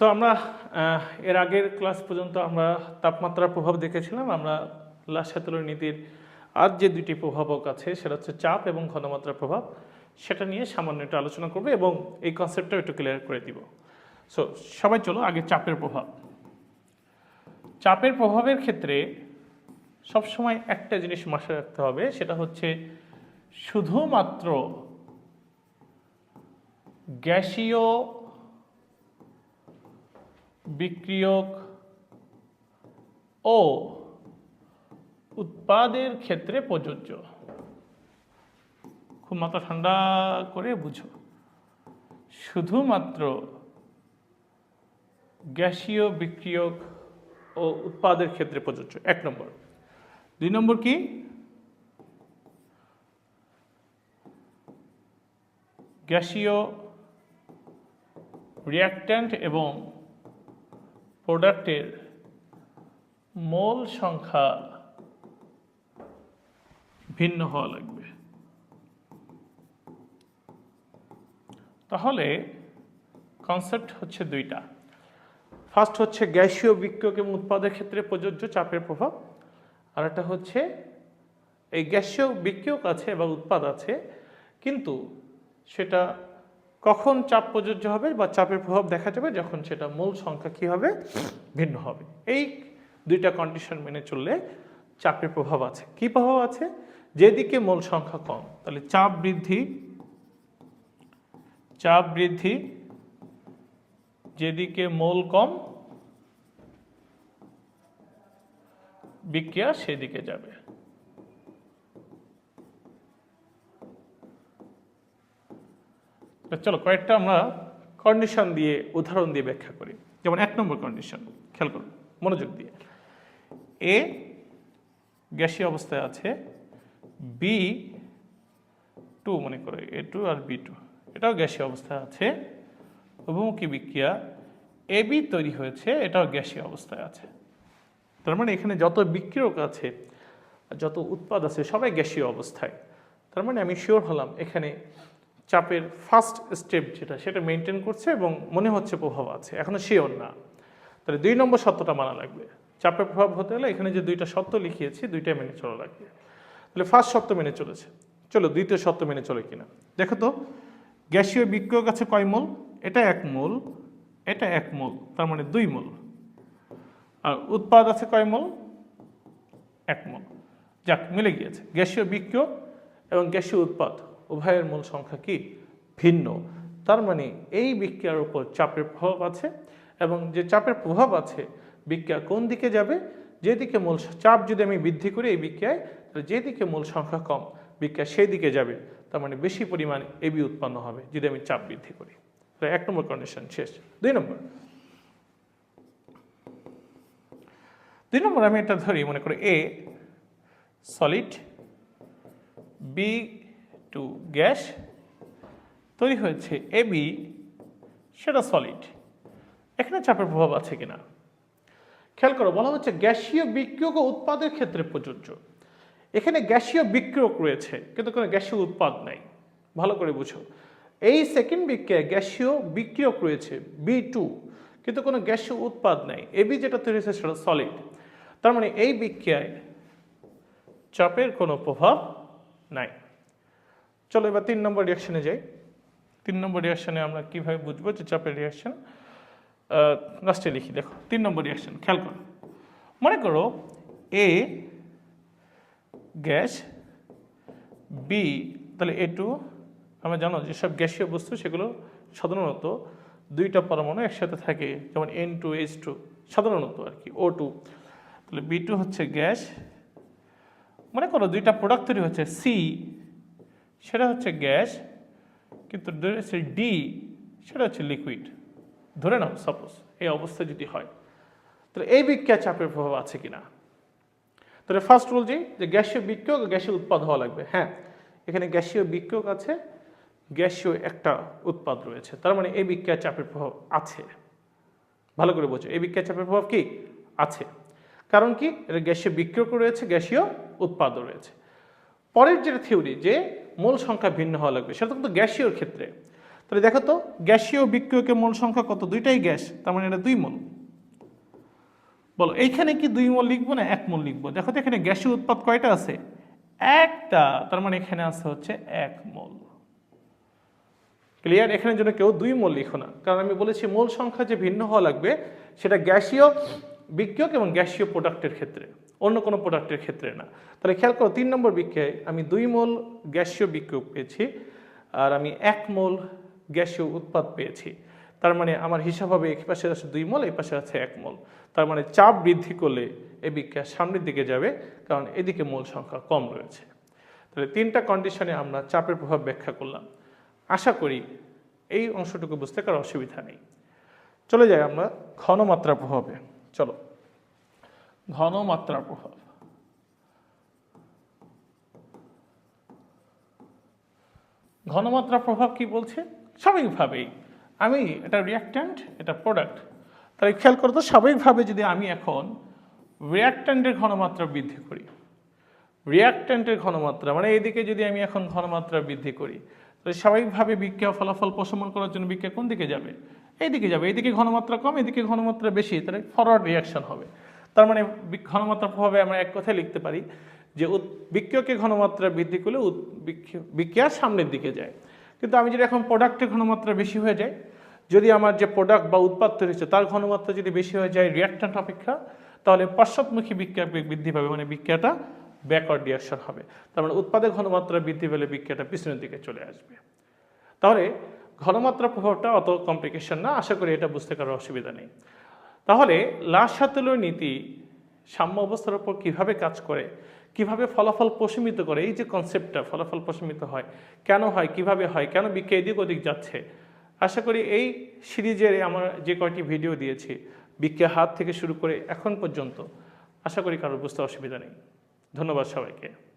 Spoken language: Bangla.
সো আমরা এর আগের ক্লাস পর্যন্ত আমরা তাপমাত্রার প্রভাব দেখেছিলাম। আমরা লাসাতুলের নীতির আর যে দুটি প্রভাবক আছে, সেটা হচ্ছে চাপ এবং ঘনমাত্রার প্রভাব, সেটা নিয়ে সামান্য একটু আলোচনা করব এবং এই কনসেপ্টটা একটু ক্লিয়ার করে দিব। সো সবাই চলো আগে চাপের প্রভাব। চাপের প্রভাবের ক্ষেত্রে সবসময় একটা জিনিস মাথায় রাখতে হবে, সেটা হচ্ছে শুধুমাত্র গ্যাসীয় বিক্রিয়ক ও উৎপাদের ক্ষেত্রে প্রযোজ্য। খুব মাথা ঠান্ডা করে বুঝো। শুধুমাত্র গ্যাসীয় বিক্রিয়ক ও উৎপাদের ক্ষেত্রে প্রযোজ্য। এক নম্বর। দুই নম্বর কি? গ্যাসীয় রিয়াক্ট্যান্ট এবং প্রোডাক্টের মোল সংখ্যা ভিন্ন হওয়া লাগবে। তাহলে কনসেপ্ট হচ্ছে দুইটা। ফার্স্ট হচ্ছে গ্যাসীয় বিক্রিয়ক এবং উৎপাদের ক্ষেত্রে প্রযোজ্য চাপের প্রভাব। আর একটা হচ্ছে এই গ্যাসীয় বিক্রিয়ক আছে বা উৎপাদ আছে, কিন্তু সেটা কখন চাপ প্রযোজ্য হবে বা চাপের প্রভাব দেখা যাবে যখন সেটা মূল সংখ্যা কী হবে? ভিন্ন হবে। এই দুইটা কন্ডিশন মেনে চললে চাপের প্রভাব আছে। কি প্রভাব আছে? যেদিকে মূল সংখ্যা কম, তাহলে চাপ বৃদ্ধি চাপ বৃদ্ধি, যেদিকে মোল কম, বিক্রিয়া সেদিকে যাবে তো চলো কয়েকটা আমরা কন্ডিশন দিয়ে উদাহরণ দিয়ে ব্যাখ্যা করি। যেমন এক নম্বর কন্ডিশন খেয়াল করুন মনোযোগ দিয়ে। এ, গ্যাসীয় অবস্থায় আছে, বি, টু মনে করো, এ টু আর বি টু। এটাও গ্যাসীয় অবস্থায় আছে, অভিমুখী বিক্রিয়া, এ, বি তৈরি হয়েছে, এটাও গ্যাসীয় অবস্থায় আছে। তার মানে এখানে যত বিক্রিয়ক আছে, যত উৎপাদ আছে, সবাই গ্যাসীয় অবস্থায়। তার মানে আমি শিওর হলাম এখানে চাপের ফার্স্ট স্টেপ যেটা, সেটা মেনটেন করছে এবং মনে হচ্ছে প্রভাব আছে। এখনও শিওর না। তাহলে দুই নম্বর সত্যটা মানা লাগবে। চাপের প্রভাব হতে গেলে এখানে যে দুইটা সত্য লিখিয়েছি, দুইটাই মেনে চলা লাগবে। তাহলে ফার্স্ট সত্য মেনে চলেছে। চলো দ্বিতীয় সত্য মেনে চলে কিনা। দেখো তো, গ্যাসীয় বিক্রিয়ক আছে কয় মোল? এটা এক মোল, এটা এক মোল, তার মানে দুই মোল। আর উৎপাদ আছে কয় মোল? এক মোল। যাক, মিলে গিয়েছে। গ্যাসীয় বিক্রিয়ক এবং গ্যাসীয় উৎপাদ। উভয়ের মূল সংখ্যা কি? ভিন্ন। তার মানে এই বিক্রিয়ার উপর চাপের প্রভাব আছে এবং যে চাপের প্রভাব আছে, বিক্রিয়া কোন দিকে যাবে? যেদিকে মূল চাপ যদি আমি বৃদ্ধি করি এই বিক্রিয়ায়, তাহলে যেদিকে মূল সংখ্যা কম, বিক্রিয়া সেই দিকে যাবে। তার মানে বেশি পরিমাণ এবি উৎপন্ন হবে যদি আমি চাপ বৃদ্ধি করি। তো এক নম্বর কন্ডিশন শেষ। দুই নম্বর। দুই নম্বর আমি এটা ধরি, মনে করি A solid B two gas তৈরি হয়েছে এ বি সেটা সলিড এখানে চাপের প্রভাব আছে কিনা? খেয়াল করো, বলা হচ্ছে গ্যাসীয় বিক্রিয়ক ও উৎপাদের ক্ষেত্রে প্রযোজ্য। এখানে গ্যাসীয় বিক্রিয়ক রয়েছে, কিন্তু কোনো গ্যাসীয় উৎপাদ নাই। ভালো করে বুঝো। এই সেকেন্ড বিক্রিয়ায় গ্যাসীয় বিক্রিয়ক রয়েছে বি টু কিন্তু কোনো গ্যাসীয় উৎপাদ নাই। এবি যেটা তৈরি হয়েছে সেটা সলিড তার মানে এই বিক্রিয়ায় চাপের কোনো প্রভাব নাই। চলো এবার তিন নম্বর রিয়াকশনে যাই। তিন নম্বর রিয়াকশানে আমরা কীভাবে বুঝব যে চাপের রিয়াকশান লাস্টে লিখি, দেখো, তিন নম্বর রিয়াকশান খেয়াল করো। মনে করো এ গ্যাস বি তাহলে এ টু আমরা জানো যেসব গ্যাসীয় বস্তু সেগুলো সাধারণত দুইটা পরমাণু একসাথে থাকে, যেমন এন টু এইচ টু সাধারণত আর কি ও টু তাহলে বি টু হচ্ছে গ্যাস, মনে করো দুইটা প্রোডাক্ট তৈরি হচ্ছে সি সেটা হচ্ছে গ্যাস, কিন্তু ডি সেটা হচ্ছে লিকুইড ধরে নাও সাপোজ এই অবস্থা যদি হয়, তাহলে এই বিক্রিয়া চাপের প্রভাব আছে কিনা? তাহলে ফার্স্ট বলছি যে যে গ্যাসীয় বিক্রিয়ক, গ্যাসীয় উৎপাদ হওয়া লাগবে। হ্যাঁ এখানে গ্যাসীয় বিক্রিয়ক আছে, গ্যাসীয় একটা উৎপাদ রয়েছে, তার মানে এই বিক্রিয়া চাপের প্রভাব আছে। ভালো করে বোঝো এই বিক্রিয়া চাপের প্রভাব কি? আছে। কারণ কি? এটা গ্যাসীয় বিক্রিয়ক রয়েছে, গ্যাসীয় উৎপাদও রয়েছে। পরের যেটা থিওরি যে মোল সংখ্যা ভিন্ন হওয়া লাগবে। সেটা কিন্তু গ্যাসীয় ক্ষেত্রে। তাহলে দেখো তো, গ্যাসীয় বিক্রিয়কের মোল সংখ্যা কত? দুইটাই গ্যাস, তার মানে এটা দুই মোল। বলো, এইখানে কি দুই মোল লিখব না এক মোল লিখব? দেখো তো এখানে গ্যাসীয় উৎপাদ কয়টা আছে? একটা, তার মানে এখানে আছে হচ্ছে এক মোল। ক্লিয়ার? এখানে জন্য কেউ দুই মোল লিখো না। কারণ আমি বলেছি মোল সংখ্যা যে ভিন্ন হওয়া লাগবে, সেটা গ্যাসীয় বিক্রিয়ক এবং গ্যাসীয় প্রোডাক্টের ক্ষেত্রে। অন্য কোনো প্রোডাক্টের ক্ষেত্রে না। তাহলে খেয়াল করো, তিন নম্বর বিক্রিয়ায় আমি দুই মোল গ্যাসীয় বিক্রিয়ক পেয়েছি আর আমি এক মোল গ্যাসীয় উৎপাদ পেয়েছি। তার মানে আমার হিসাব হবে এক পাশে আছে দুই মোল, এই পাশে আছে এক মোল। তার মানে চাপ বৃদ্ধি করলে এই বিক্রিয়া সামনের দিকে যাবে, কারণ এদিকে মোল সংখ্যা কম রয়েছে। তাহলে তিনটা কন্ডিশনে আমরা চাপের প্রভাব ব্যাখ্যা করলাম। আশা করি এই অংশটুকু বুঝতে কারও অসুবিধা নেই। চলে যাই আমরা ঘনমাত্রা প্রভাবে। চলো। ঘনমাত্রা প্রভাব ঘনমাত্রা প্রভাব কি বলছে? স্বাভাবিকভাবেই। আমি এটা রিয়াক্ট্যান্ট এটা প্রোডাক্ট তাই খেয়াল করো তো, স্বাভাবিকভাবে যদি আমি এখন রিয়াক্ট্যান্টের ঘনমাত্রা বৃদ্ধি করি রিয়াক্ট্যান্টের ঘনমাত্রা মানে এইদিকে যদি আমি এখন ঘনমাত্রা বৃদ্ধি করি, তাহলে স্বাভাবিকভাবে বিক্রিয়া ফলাফল প্রশমন করার জন্য বিক্রিয়া কোন দিকে যাবে? এইদিকে যাবে। এইদিকে ঘনমাত্রা কম এদিকে ঘনমাত্রা বেশি, তাহলে ফরওয়ার্ড রিয়াকশন হবে। তার মানে বি- ঘনমাত্রা প্রভাবে আমরা এক কথায় লিখতে পারি যে বিক্রিয়কে ঘনমাত্রা বৃদ্ধি করলে বিক্রিয়া সামনের দিকে যায়। কিন্তু আমি যদি এখন প্রোডাক্টের ঘনমাত্রা বেশি হয়ে যায়, যদি আমার যে প্রোডাক্ট বা উৎপাদ তৈরি হচ্ছে, তার ঘনমাত্রা যদি বেশি হয়ে যায় রিয়াক্ট্যান্ট অপেক্ষা, তাহলে পশ্চাৎমুখী বিক্রিয়া বৃদ্ধি পাবে মানে বিক্রিয়াটা ব্যাকওয়ার্ড রিয়াকশন হবে। তার মানে উৎপাদের ঘনমাত্রা বৃদ্ধি পেলে বিক্রিয়াটা পিছনের দিকে চলে আসবে। তাহলে ঘনমাত্রা প্রভাবটা অত কমপ্লিকেশন না, আশা করি এটা বুঝতে কারও অসুবিধা নেই। তাহলে লাশ লাশাতুলের নীতি সাম্য অবস্থার উপর কীভাবে কাজ করে? কীভাবে ফলাফল প্রশমিত করে? এই যে কনসেপ্টটা ফলাফল প্রশমিত হয়। কেন হয়? কীভাবে হয়? কেন বিক্রিয়া এদিক ওদিক যাচ্ছে? আশা করি এই সিরিজের আমার যে কয়টি ভিডিও দিয়েছি বিক্রিয়া হাত থেকে শুরু করে এখন পর্যন্ত, আশা করি কারোর বুঝতে অসুবিধা নেই। ধন্যবাদ সবাইকে।